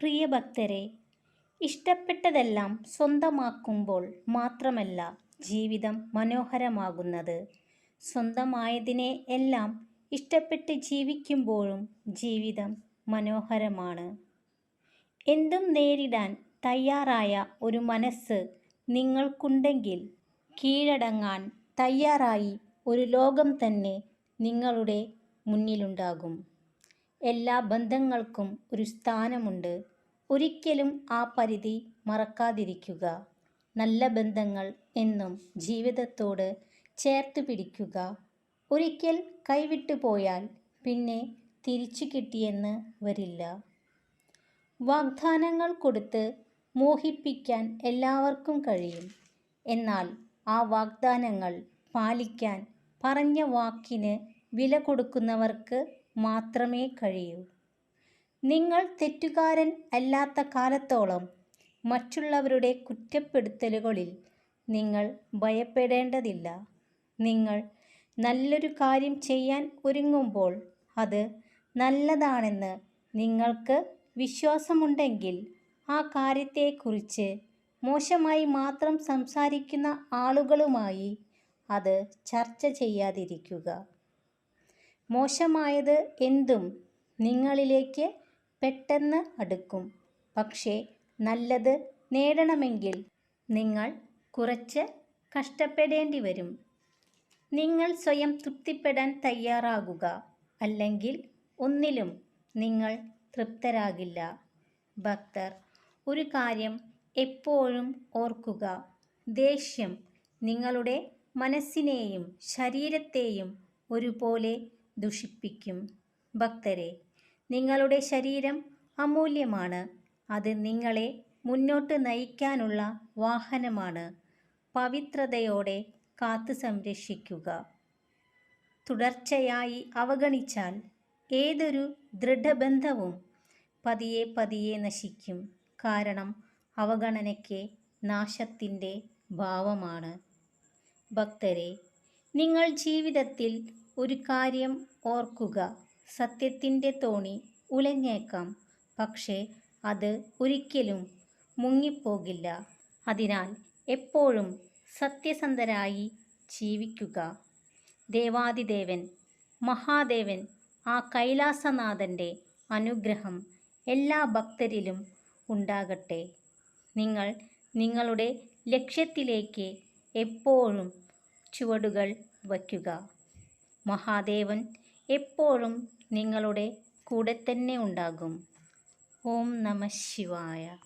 പ്രിയ ഭക്തരെ ഇഷ്ടപ്പെട്ടതെല്ലാം സ്വന്തമാക്കുമ്പോൾ മാത്രമല്ല ജീവിതം മനോഹരമാകുന്നത്. സ്വന്തമായതിനെ എല്ലാം ഇഷ്ടപ്പെട്ട് ജീവിക്കുമ്പോഴും ജീവിതം മനോഹരമാണ്. എന്തും നേരിടാൻ തയ്യാറായ ഒരു മനസ്സ് നിങ്ങൾക്കുണ്ടെങ്കിൽ കീഴടങ്ങാൻ തയ്യാറായി ഒരു ലോകം തന്നെ നിങ്ങളുടെ മുന്നിലുണ്ടാകും. എല്ലാ ബന്ധങ്ങൾക്കും ഒരു സ്ഥാനമുണ്ട്. ഒരിക്കലും ആ പരിധി മറക്കാതിരിക്കുക. നല്ല ബന്ധങ്ങൾ എന്നും ജീവിതത്തോട് ചേർത്ത് പിടിക്കുക. ഒരിക്കൽ കൈവിട്ടു പോയാൽ പിന്നെ തിരിച്ചു കിട്ടിയെന്ന് വരില്ല. വാഗ്ദാനങ്ങൾ കൊടുത്ത് മോഹിപ്പിക്കാൻ എല്ലാവർക്കും കഴിയും. എന്നാൽ ആ വാഗ്ദാനങ്ങൾ പാലിക്കാൻ പറഞ്ഞ വാക്കിന് വില കൊടുക്കുന്നവർക്ക് മാത്രമേ കഴിയൂ. നിങ്ങൾ തെറ്റുകാരൻ അല്ലാത്ത കാലത്തോളം മറ്റുള്ളവരുടെ കുറ്റപ്പെടുത്തലുകളിൽ നിങ്ങൾ ഭയപ്പെടേണ്ടതില്ല. നിങ്ങൾ നല്ലൊരു കാര്യം ചെയ്യാൻ ഒരുങ്ങുമ്പോൾ അത് നല്ലതാണെന്ന് നിങ്ങൾക്ക് വിശ്വാസമുണ്ടെങ്കിൽ ആ കാര്യത്തെക്കുറിച്ച് മോശമായി മാത്രം സംസാരിക്കുന്ന ആളുകളുമായി അത് ചർച്ച ചെയ്യാതിരിക്കുക. മോശമായത് എന്തും നിങ്ങളിലേക്ക് പെട്ടെന്ന് അടുക്കും. പക്ഷേ നല്ലത് നേടണമെങ്കിൽ നിങ്ങൾ കുറച്ച് കഷ്ടപ്പെടേണ്ടി വരും. നിങ്ങൾ സ്വയം തൃപ്തിപ്പെടാൻ തയ്യാറാകുക. അല്ലെങ്കിൽ ഒന്നിലും നിങ്ങൾ തൃപ്തരാകില്ല. ഭക്തർ ഒരു കാര്യം എപ്പോഴും ഓർക്കുക. ദേഷ്യം നിങ്ങളുടെ മനസ്സിനെയും ശരീരത്തെയും ഒരുപോലെ ദുഷിപ്പിക്കും. ഭക്തരെ നിങ്ങളുടെ ശരീരം അമൂല്യമാണ്. അത് നിങ്ങളെ മുന്നോട്ട് നയിക്കാനുള്ള വാഹനമാണ്. പവിത്രതയോടെ കാത്തു സംരക്ഷിക്കുക. തുടർച്ചയായി അവഗണിച്ചാൽ ഏതൊരു ദൃഢബന്ധവും പതിയെ പതിയെ നശിക്കും. കാരണം അവഗണനയ്ക്ക് നാശത്തിന്റെ ഭാവമാണ്. ഭക്തരെ നിങ്ങൾ ജീവിതത്തിൽ ഒരു കാര്യം ഓർക്കുക. സത്യത്തിന്റെ തോണി ഉലഞ്ഞേക്കാം. പക്ഷേ അത് ഒരിക്കലും മുങ്ങിപ്പോകില്ല. അതിനാൽ എപ്പോഴും സത്യസന്ധരായി ജീവിക്കുക. ദേവാദിദേവൻ മഹാദേവൻ ആ കൈലാസനാഥന്റെ അനുഗ്രഹം എല്ലാ ഭക്തരിലും ഉണ്ടാകട്ടെ. നിങ്ങൾ നിങ്ങളുടെ ലക്ഷ്യത്തിലേക്ക് എപ്പോഴും ചുവടുകൾ വയ്ക്കുക. മഹാദേവൻ എപ്പോഴും നിങ്ങളുടെ കൂടെ തന്നെ ഉണ്ടാകും. ഓം നമ ശിവായ.